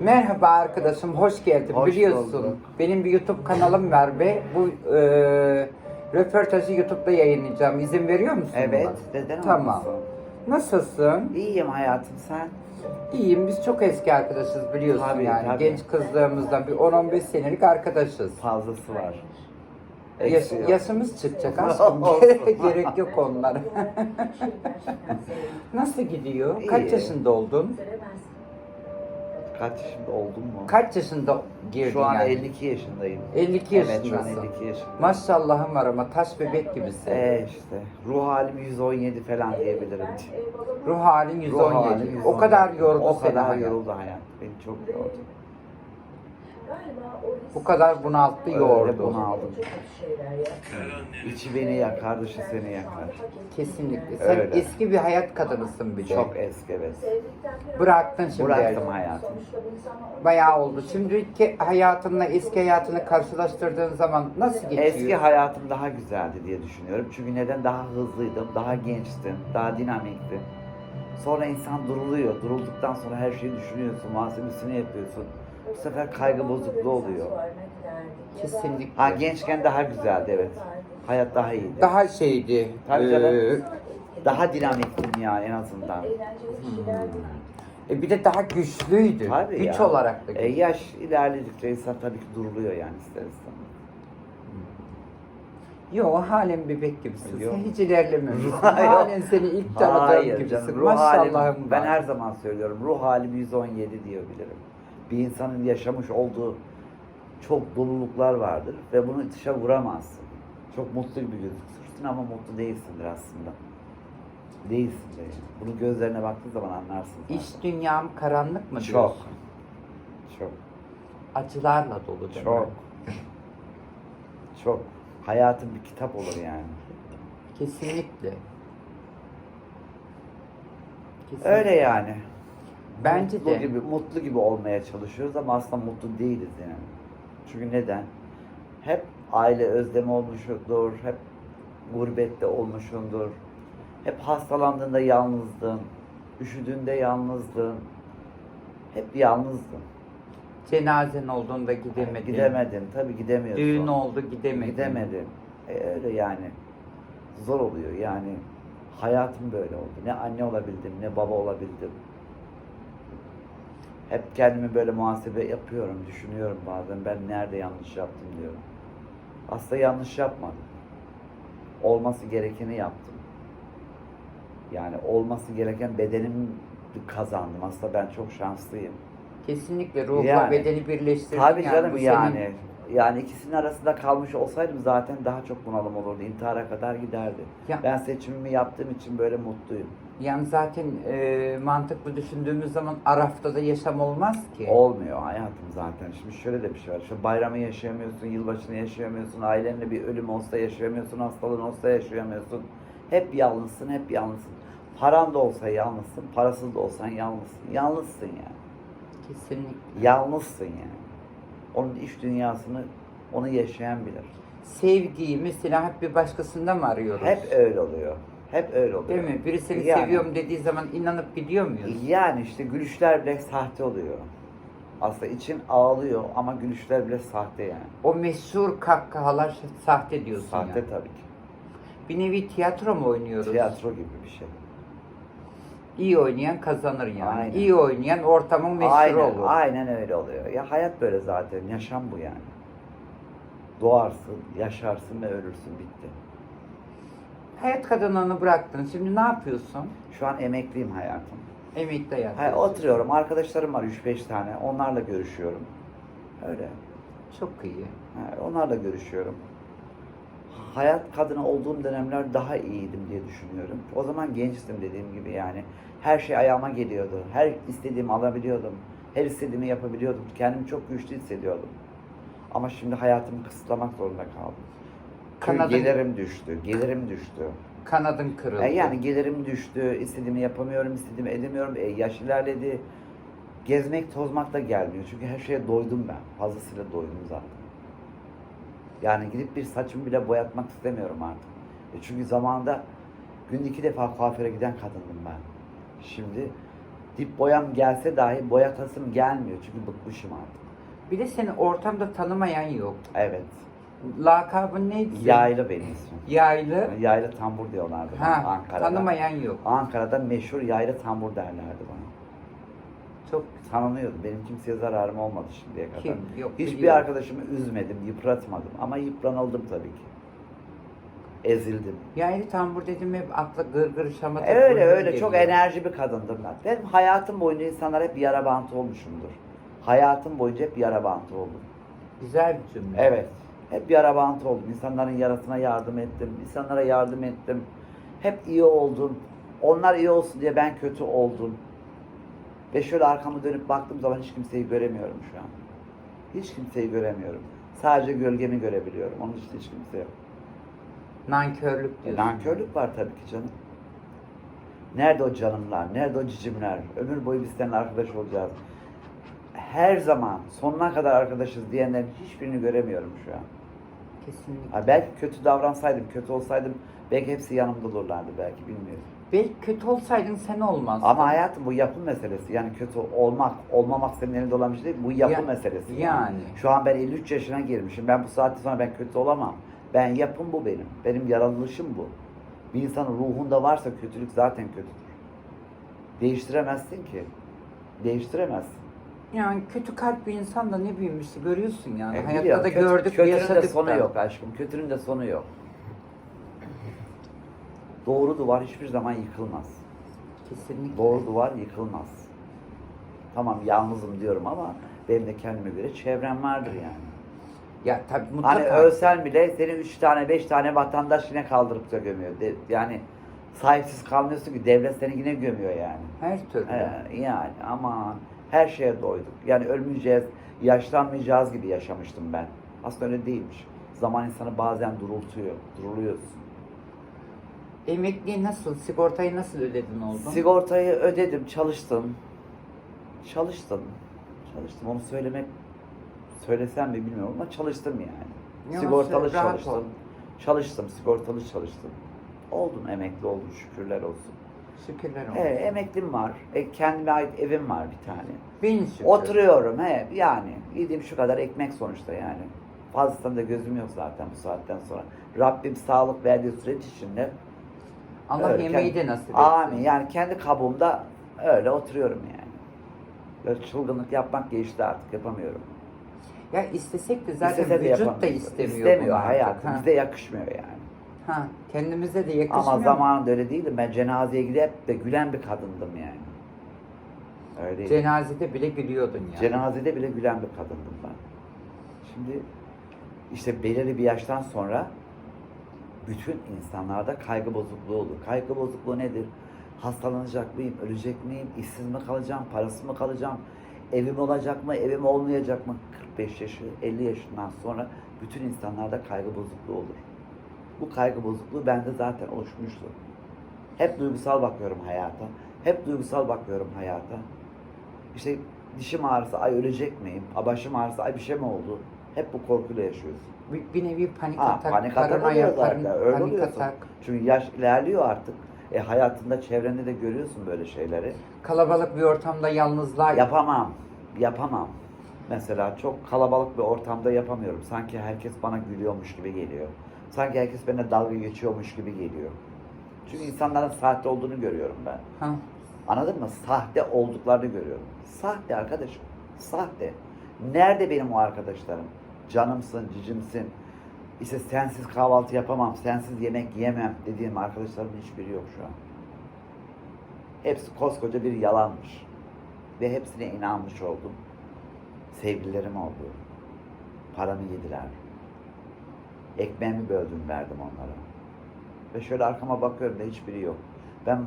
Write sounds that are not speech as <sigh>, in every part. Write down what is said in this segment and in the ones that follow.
Merhaba arkadaşım, hoş geldin. Hoş Biliyorsun, bulduk. benim bir YouTube kanalım var ve bu e, röportajı YouTube'da yayınlayacağım. İzin veriyor musun? Evet, neden Tamam. olmasın? Nasılsın? İyiyim hayatım sen. İyiyim, biz çok eski arkadaşız biliyorsun Tabii, yani. tabii. Genç kızlığımızdan bir 10-15 senelik arkadaşız. Fazlası var. Yaş, yok. yaşımız çıkacak <laughs> aşkım. Olsun. <laughs> Gerek yok onlara. <laughs> Nasıl gidiyor? İyi. Kaç yaşında oldun? Kaç yaşında oldun mu? Kaç yaşında girdin Şu an yani? 52 yaşındayım. 52 Evet şu an yaşındasın. 52 yaşındayım. Maşallahım var ama taş bebek gibisin. Ee işte ruh halim 117 falan diyebilirim. Ruh halin Ruh 117. halim 117. O kadar yordu O seni kadar yoruldu hayat. Beni çok yordu. Bu kadar bunalttı, Öyle yordu. bunu aldım. İçi beni yakar, dışı seni yakar. Kesinlikle. Sen Öyle. eski bir hayat kadınısın bir de. Çok eski evet. Bıraktın şimdi. Bıraktım hayatım. Bayağı oldu. Şimdiki hayatınla eski hayatını karşılaştırdığın zaman nasıl geçiyor? Eski hayatım daha güzeldi diye düşünüyorum. Çünkü neden daha hızlıydım, daha gençtim, daha dinamiktim. Sonra insan duruluyor. Durulduktan sonra her şeyi düşünüyorsun, muhasebesini yapıyorsun. Bu sefer kaygı bozukluğu oluyor. Kesinlikle. Ha gençken daha güzeldi evet. Hayat daha iyiydi. Daha şeydi. Tabii ee, canım. Daha dinamiktim yani en azından. e, bir de daha güçlüydü. Tabii Güç ya. olarak da. E, yaş ilerledikçe insan tabii ki duruluyor yani ister istemez. Yo halen bebek gibisin. Yok. Sen hiç ilerlememişsin. <laughs> Yok. halen seni ilk tanıdığım Hayır gibisin. canım, ruh halim, Maşallahım ben var. her zaman söylüyorum, ruh halim 117 diyebilirim. Bir insanın yaşamış olduğu çok doluluklar vardır ve bunu dışa vuramazsın. Çok mutlu gibi gözükürsün ama mutlu değilsindir aslında. Değilsin de. Bunu gözlerine baktığın zaman anlarsın. zaten. İş dünyam karanlık mı çok. diyorsun? Çok. Acılarla dolu değil mi? Çok. Çok. Hayatın bir kitap olur yani. Kesinlikle. Kesinlikle. Öyle yani. Bence mutlu de. gibi mutlu gibi olmaya çalışıyoruz ama aslında mutlu değiliz yani. Çünkü neden? Hep aile özlemi olmuşundur, hep gurbette olmuşundur. Hep hastalandığında yalnızdın, üşüdüğünde yalnızdın. Hep yalnızdın. Cenazen olduğunda gidemedin. Gidemedin, tabii gidemiyorsun. Düğün oldu gidemedin. Gidemedin. E, öyle yani. Zor oluyor yani. Hayatım böyle oldu. Ne anne olabildim, ne baba olabildim. Hep kendimi böyle muhasebe yapıyorum, düşünüyorum bazen. Ben nerede yanlış yaptım diyorum. Aslında yanlış yapmadım. Olması gerekeni yaptım. Yani olması gereken bedenimi kazandım. Aslında ben çok şanslıyım. Kesinlikle ruhla Yani. bedeni birleştirdin. Tabii yani. canım yani. senin- Yani ikisinin arasında kalmış olsaydım zaten daha çok bunalım olurdu. İntihara kadar giderdi. Ya. Ben seçimimi yaptığım için böyle mutluyum. Yani zaten e, mantıklı düşündüğümüz zaman Araf'ta da yaşam olmaz ki. Olmuyor hayatım zaten. Şimdi şöyle de bir şey var. Şu bayramı yaşayamıyorsun, yılbaşını yaşayamıyorsun, ailenle bir ölüm olsa yaşayamıyorsun, hastalığın olsa yaşayamıyorsun. Hep yalnızsın, hep yalnızsın. Paran da olsa yalnızsın, parasız da olsan yalnızsın. Yalnızsın yani. Kesinlikle. Yalnızsın yani. Onun iş dünyasını onu yaşayan bilir. Sevgiyi mesela hep bir başkasında mı arıyoruz? Hep öyle oluyor. Hep öyle oluyor. Değil mi? Biri seni Yani- seviyorum dediği zaman inanıp gidiyor muyuz? Yani işte gülüşler bile sahte oluyor. Aslında için ağlıyor ama gülüşler bile sahte yani. O meşhur kahkahalar sahte diyorsun Sahte yani. tabii ki. Bir nevi tiyatro mu oynuyoruz? Tiyatro gibi bir şey. İyi oynayan kazanır yani. Aynen. İyi oynayan ortamın meşhur aynen, olur. aynen öyle oluyor. Ya hayat böyle zaten. Yaşam bu yani. Doğarsın, yaşarsın ve ölürsün bitti. Hayat kadınlığını bıraktın. Şimdi ne yapıyorsun? Şu an emekliyim hayatım. Emekli hayat. Ha, oturuyorum. Arkadaşlarım var 3-5 tane. Onlarla görüşüyorum. Öyle. Çok iyi. Ha, onlarla görüşüyorum. Hayat kadını olduğum dönemler daha iyiydim diye düşünüyorum. O zaman gençtim dediğim gibi yani. Her şey ayağıma geliyordu. Her istediğimi alabiliyordum. Her istediğimi yapabiliyordum. Kendimi çok güçlü hissediyordum. Ama şimdi hayatımı kısıtlamak zorunda kaldım. Kanadın- gelirim düştü. Gelirim düştü. Kanadın kırıldı. E yani gelirim düştü. istediğimi yapamıyorum, istediğimi edemiyorum. E yaş ilerledi. Gezmek, tozmak da gelmiyor. Çünkü her şeye doydum ben. Fazlasıyla doydum zaten. Yani gidip bir saçımı bile boyatmak istemiyorum artık. E çünkü zamanında günde iki defa kuaföre giden kadındım ben. Şimdi Dip boyam gelse dahi boyatasım gelmiyor çünkü bıkmışım artık. Bir de seni ortamda tanımayan yok. Evet. Lakabın neydi? senin? Yaylı benim ismim. Yaylı. Yaylı tambur diyorlardı bana Ha, Ankara'da. tanımayan yok. Ankara'da meşhur yaylı tambur derlerdi bana. Çok Tanınıyordu. Benim kimseye zararım olmadı şimdiye kadar. Kim? Yok, Hiçbir biliyorum. arkadaşımı üzmedim, yıpratmadım. Ama yıpranıldım tabii ki. Ezildim. yaylı tambur dedim hep akla gırgır şamata. Öyle gırgır öyle çok geliyor. enerji bir kadındım ben. Benim hayatım boyunca insanlar hep yara bantı olmuşumdur. Hayatım boyunca hep yara bantı oldum. Güzel bir cümle. Evet. Hep yara bantı oldum. İnsanların yarasına yardım ettim. İnsanlara yardım ettim. Hep iyi oldum. Onlar iyi olsun diye ben kötü oldum. Ve şöyle arkamı dönüp baktığım zaman hiç kimseyi göremiyorum şu an. Hiç kimseyi göremiyorum. Sadece gölgemi görebiliyorum. Onun için hiç kimse yok. Nankörlük E, diyorsun. nankörlük var tabii ki canım. Nerede o canımlar? Nerede o cicimler? Ömür boyu biz seninle arkadaş olacağız. Her zaman sonuna kadar arkadaşız diyenlerin hiçbirini göremiyorum şu an. Kesinlikle. Ha, belki kötü davransaydım, kötü olsaydım belki hepsi yanımda olurlardı belki bilmiyorum. Belki kötü olsaydın sen olmazdın. Ama hayatım bu yapı meselesi. Yani kötü olmak, olmamak senin elinde olan bir şey değil. Bu yapı Ya- meselesi. yani. Şu an ben 53 yaşına girmişim. Ben bu saatte sonra ben kötü olamam. Ben yapım bu benim. Benim yaratılışım bu. Bir insanın ruhunda varsa kötülük zaten kötüdür. Değiştiremezsin ki. Değiştiremezsin. Yani kötü kalp bir insan da ne büyümüştü görüyorsun yani. E, Hayatta biliyorum, da kötü- gördük, kötünün yaşadık de sonu da. yok aşkım. Kötünün de sonu yok. Doğru duvar hiçbir zaman yıkılmaz. Kesinlikle. Doğru duvar yıkılmaz. Tamam yalnızım diyorum ama benim de kendime göre çevrem vardır yani. Ya tabii mutlaka. Hani ölsen bile seni üç tane beş tane vatandaş yine kaldırıp da gömüyor. De- yani sahipsiz kalmıyorsun ki devlet seni yine gömüyor yani. Her türlü. He, yani ama her şeye doyduk. Yani ölmeyeceğiz, yaşlanmayacağız gibi yaşamıştım ben. Aslında öyle değilmiş. Zaman insanı bazen durultuyor, duruluyorsun. Emekliyi nasıl, sigortayı nasıl ödedin oldun? Sigortayı ödedim, çalıştım. Çalıştım. Çalıştım. Onu söylemek söylesem mi bilmiyorum ama çalıştım yani. Ya, sigortalı çalıştım. ol. Çalıştım, sigortalı çalıştım. Oldum, emekli oldum şükürler olsun. Şükürler olsun. Evet, emeklim var. E, kendime ait evim var bir tane. Bin şükür. Oturuyorum he yani. Yediğim şu kadar ekmek sonuçta yani. Fazlasında gözüm yok zaten bu saatten sonra. Rabbim sağlık verdiği süreç içinde Allah öyle yemeği kendi- de nasip etsin. Amin. Yani kendi kabuğumda öyle oturuyorum yani. Böyle çılgınlık yapmak geçti artık yapamıyorum. Ya istesek de zaten İstese de vücut da yapamıyoruz. istemiyor. İstemiyor bunu artık, hayatım. ha. Bize yakışmıyor yani. Ha, kendimize de yakışmıyor. Ama zamanında öyle değildim. Ben cenazeye gidip de gülen bir kadındım yani. Öyle Cenazede bile gülüyordun yani. Cenazede bile gülen bir kadındım ben. Şimdi işte belirli bir yaştan sonra bütün insanlarda kaygı bozukluğu olur. Kaygı bozukluğu nedir? Hastalanacak mıyım? Ölecek miyim? İşsiz mi kalacağım? Parası mı kalacağım? Evim olacak mı? Evim olmayacak mı? 45 yaşı, 50 yaşından sonra bütün insanlarda kaygı bozukluğu olur. Bu kaygı bozukluğu bende zaten oluşmuştu. Hep duygusal bakıyorum hayata. Hep duygusal bakıyorum hayata. İşte dişim ağrısa ay ölecek miyim? A başım ağrısa ay bir şey mi oldu? Hep bu korkuyla yaşıyorsun. Bir, bir nevi panik Ha, atak, panik atak paranoya, oluyor zaten. panik- Öyle panik oluyorsun. atak. Çünkü yaş ilerliyor artık. E hayatında, çevrende de görüyorsun böyle şeyleri. Kalabalık bir ortamda yalnızlığa Yapamam. Yapamam. Mesela çok kalabalık bir ortamda yapamıyorum. Sanki herkes bana gülüyormuş gibi geliyor. Sanki herkes benimle dalga geçiyormuş gibi geliyor. Çünkü insanların sahte olduğunu görüyorum ben. Ha, Anladın mı? Sahte olduklarını görüyorum. Sahte arkadaşım. Sahte. Nerede benim o arkadaşlarım? Canımsın, cicimsin. İşte sensiz kahvaltı yapamam, sensiz yemek yiyemem dediğim arkadaşlarımın hiçbiri yok şu an. Hepsi koskoca bir yalanmış. Ve hepsine inanmış oldum. Sevgililerim oldu. Paramı yediler. Ekmeğimi böldüm verdim onlara. Ve şöyle arkama bakıyorum da hiçbiri yok. Ben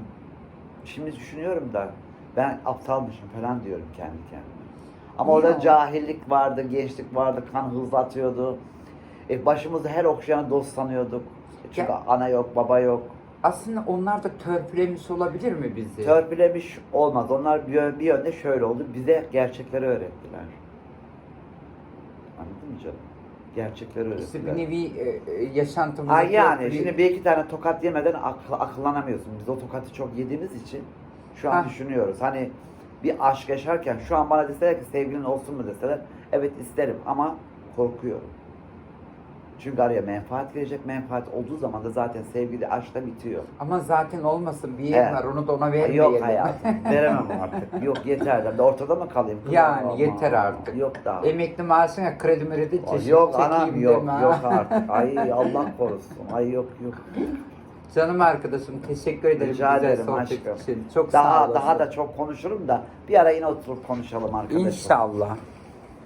şimdi düşünüyorum da ben aptalmışım falan diyorum kendi kendime. Ama orada Ya. cahillik vardı, gençlik vardı, kan hızlatıyordu. E başımızda her okşayanı dost sanıyorduk. E Çünkü Ya. ana yok, baba yok. aslında onlar da törpülemiş olabilir mi bizi? Törpülemiş olmaz. Onlar bir, bir yönde şöyle oldu. Bize gerçekleri öğrettiler. Gerçekleri İşte öğrettiler. bir nevi e, e, yaşantımızı Ha yani törpülü- şimdi bir iki tane tokat yemeden akıl, akıllanamıyorsun. Biz o tokatı çok yediğimiz için şu an Ha. düşünüyoruz. Hani bir aşk yaşarken şu an bana deseler ki sevgilin olsun mu deseler evet isterim ama korkuyorum. Çünkü araya menfaat girecek. Menfaat olduğu zaman da zaten sevgili aşkta bitiyor. Ama zaten olmasın bir yer Evet. var onu da ona vermeyelim. Yok hayatım. Veremem artık. Yok yeter. Ben de ortada mı kalayım? kızım? Yani Aman. yeter artık. Yok daha. Emekli maaşına kredi mredi çeşit Yok anam yok deme yok artık. Ay Allah korusun. Ay yok yok. Canım arkadaşım teşekkür ederim Rica ederim sohbet aşkım. için. Çok sağ Daha olasın. daha da çok konuşurum da bir ara yine oturup konuşalım arkadaşlar. İnşallah.